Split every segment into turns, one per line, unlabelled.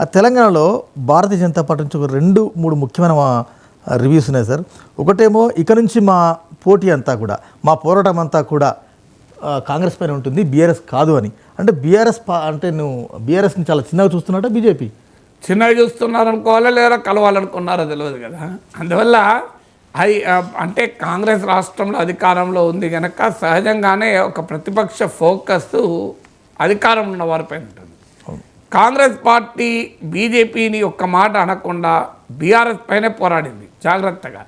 ఆ తెలంగాణలో భారతీయ జనతా పార్టీ నుంచి ఒక రెండు మూడు ముఖ్యమైన రివ్యూస్ ఉన్నాయి సార్ ఒకటేమో ఇక నుంచి మా పోటీ అంతా కూడా మా పోరాటం అంతా కూడా కాంగ్రెస్ పైన ఉంటుంది బీఆర్ఎస్ కాదు అని. అంటే బీఆర్ఎస్ పా అంటే నువ్వు బీఆర్ఎస్ని చాలా చిన్నగా చూస్తున్నట్ట బీజేపీ?
చిన్నగా చూస్తున్నారనుకోవాలా లేదా కలవాలనుకున్నారో తెలియదు కదా. అందువల్ల అది అంటే కాంగ్రెస్ రాష్ట్రంలో అధికారంలో ఉంది కనుక సహజంగానే ఒక ప్రతిపక్ష ఫోకస్ అధికారం ఉన్న వారిపై ఉంటుంది. కాంగ్రెస్ పార్టీ బీజేపీని ఒక్క మాట అనకుండా బీఆర్ఎస్ పైనే పోరాడింది జాగ్రత్తగా.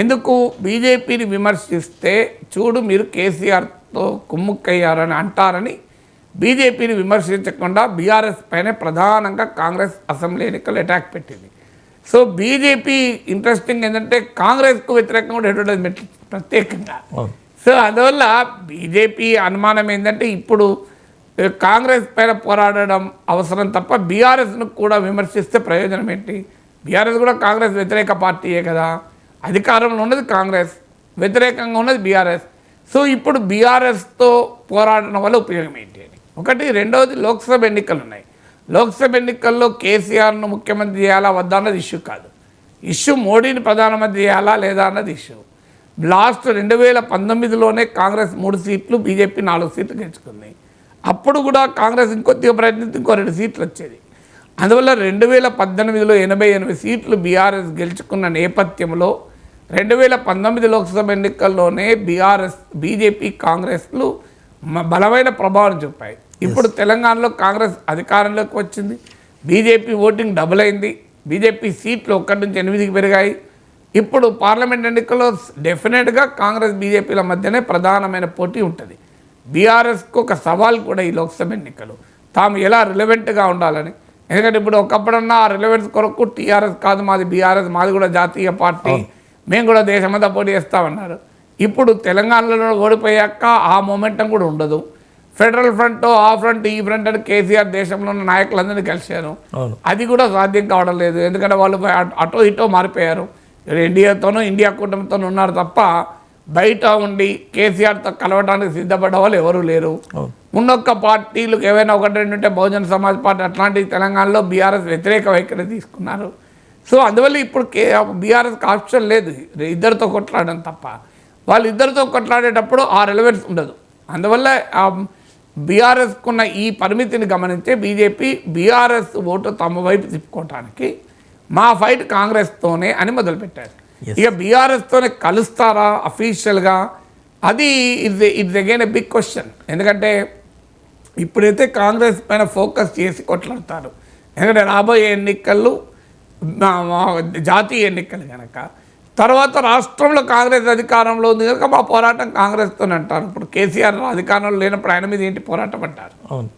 ఎందుకు? బీజేపీని విమర్శిస్తే చూడు మీరు కేసీఆర్తో కుమ్ముక్కయ్యారని అంటారని బీజేపీని విమర్శించకుండా బీఆర్ఎస్ పైనే ప్రధానంగా కాంగ్రెస్ అసెంబ్లీ ఎన్నికలు అటాక్ పెట్టింది. సో బీజేపీ ఇంట్రెస్టింగ్ ఏంటంటే కాంగ్రెస్కు వ్యతిరేకంగా కూడా అడ్వర్టైజ్మెంట్ ప్రత్యేకంగా. సో అందువల్ల బీజేపీ అనుమానం ఏంటంటే ఇప్పుడు కాంగ్రెస్ పైన పోరాడడం అవసరం తప్ప బీఆర్ఎస్ను కూడా విమర్శిస్తే ప్రయోజనం ఏంటి? బీఆర్ఎస్ కూడా కాంగ్రెస్ వ్యతిరేక పార్టీయే కదా. అధికారంలో ఉన్నది కాంగ్రెస్ వ్యతిరేకంగా ఉన్నది బీఆర్ఎస్. సో ఇప్పుడు బీఆర్ఎస్తో పోరాడడం వల్ల ఉపయోగం ఏంటి అని? ఒకటి రెండవది లోక్సభ ఎన్నికలు ఉన్నాయి లోక్సభ ఎన్నికల్లో కేసీఆర్ను ముఖ్యమంత్రి చేయాలా వద్దా అన్నది ఇష్యూ కాదు. ఇష్యూ మోడీని ప్రధానమంత్రి చేయాలా లేదా అన్నది ఇష్యూ. లాస్ట్ రెండు వేల పంతొమ్మిదిలోనే కాంగ్రెస్ మూడు సీట్లు బీజేపీ నాలుగు సీట్లు గెలుచుకుంది. అప్పుడు కూడా కాంగ్రెస్ ఇంకొద్దిగా ప్రయత్నిస్తే ఇంకో రెండు సీట్లు వచ్చేది. అందువల్ల రెండు వేల పద్దెనిమిదిలో ఎనభై ఎనిమిది సీట్లు బీఆర్ఎస్ గెలుచుకున్న నేపథ్యంలో రెండు వేల పంతొమ్మిది లోక్సభ ఎన్నికల్లోనే బీఆర్ఎస్ బీజేపీ కాంగ్రెస్లు బలమైన ప్రభావం చూపాయి. ఇప్పుడు తెలంగాణలో కాంగ్రెస్ అధికారంలోకి వచ్చింది. బీజేపీ ఓటింగ్ డబుల్ అయింది. బీజేపీ సీట్లు ఒకటి నుంచి ఎనిమిదికి పెరిగాయి. ఇప్పుడు పార్లమెంట్ ఎన్నికల్లో డెఫినెట్గా కాంగ్రెస్ బీజేపీల మధ్యనే ప్రధానమైన పోటీ ఉంటుంది. బీఆర్ఎస్కు ఒక సవాల్ కూడా ఈ లోక్సభ ఎన్నికలు. తాము ఎలా రిలవెంట్గా ఉండాలని? ఎందుకంటే ఇప్పుడు ఒకప్పుడన్నా ఆ రిలవెన్స్ కొరకు టీఆర్ఎస్ కాదు మాది బీఆర్ఎస్ మాది కూడా జాతీయ పార్టీ. మేము కూడా దేశమంతా పోటీ చేస్తామన్నారు. ఇప్పుడు తెలంగాణలో ఓడిపోయాక ఆ మొమెంటం కూడా ఉండదు. ఫెడరల్ ఫ్రంట్ ఆ ఫ్రంట్ ఈ ఫ్రంట్ అని కేసీఆర్ దేశంలో ఉన్న నాయకులందరినీ కలిశారు. అది కూడా సాధ్యం కావడం లేదు. ఎందుకంటే వాళ్ళు అటు- అటో ఇటో మారిపోయారు. ఎన్డీఏతోనూ ఇండియా కూటమితోనూ ఉన్నారు తప్ప బయట ఉండి కేసీఆర్తో కలవడానికి సిద్ధపడ్డ వాళ్ళు ఎవరూ లేరు. ఉన్నొక్క పార్టీలు ఏవైనా ఒకటి రెండు ఉంటే బహుజన సమాజ్ పార్టీ అట్లాంటి తెలంగాణలో బీఆర్ఎస్ వ్యతిరేక వైఖరి తీసుకున్నారు. సో అందువల్ల ఇప్పుడు కే బీఆర్ఎస్కి ఆప్షన్ లేదు. ఇద్దరితో కొట్లాడడం తప్ప. వాళ్ళు ఇద్దరితో కొట్లాడేటప్పుడు ఆ రెలవెన్స్ ఉండదు. అందువల్ల బీఆర్ఎస్కున్న ఈ పరిమితిని గమనించే బీజేపీ బీఆర్ఎస్ ఓటు తమ వైపు తిప్పుకోవటానికి మా ఫైట్ కాంగ్రెస్తోనే అని మొదలుపెట్టారు. ఇక బీఆర్ఎస్తోనే కలుస్తారా అఫీషియల్గా అది it's it's again a big question ఎందుకంటే ఇప్పుడైతే కాంగ్రెస్ పైన ఫోకస్ చేసి కొట్లాడతారు. ఎందుకంటే రాబోయే ఎన్నికలు జాతీయ ఎన్నికలు కనుక తర్వాత రాష్ట్రంలో కాంగ్రెస్ అధికారంలో ఉంది కనుక మా పోరాటం కాంగ్రెస్తోనే అంటారు. ఇప్పుడు కేసీఆర్ అధికారంలో లేనప్పుడు ఆయన మీద ఏంటి పోరాటం అంటారు?
అవును.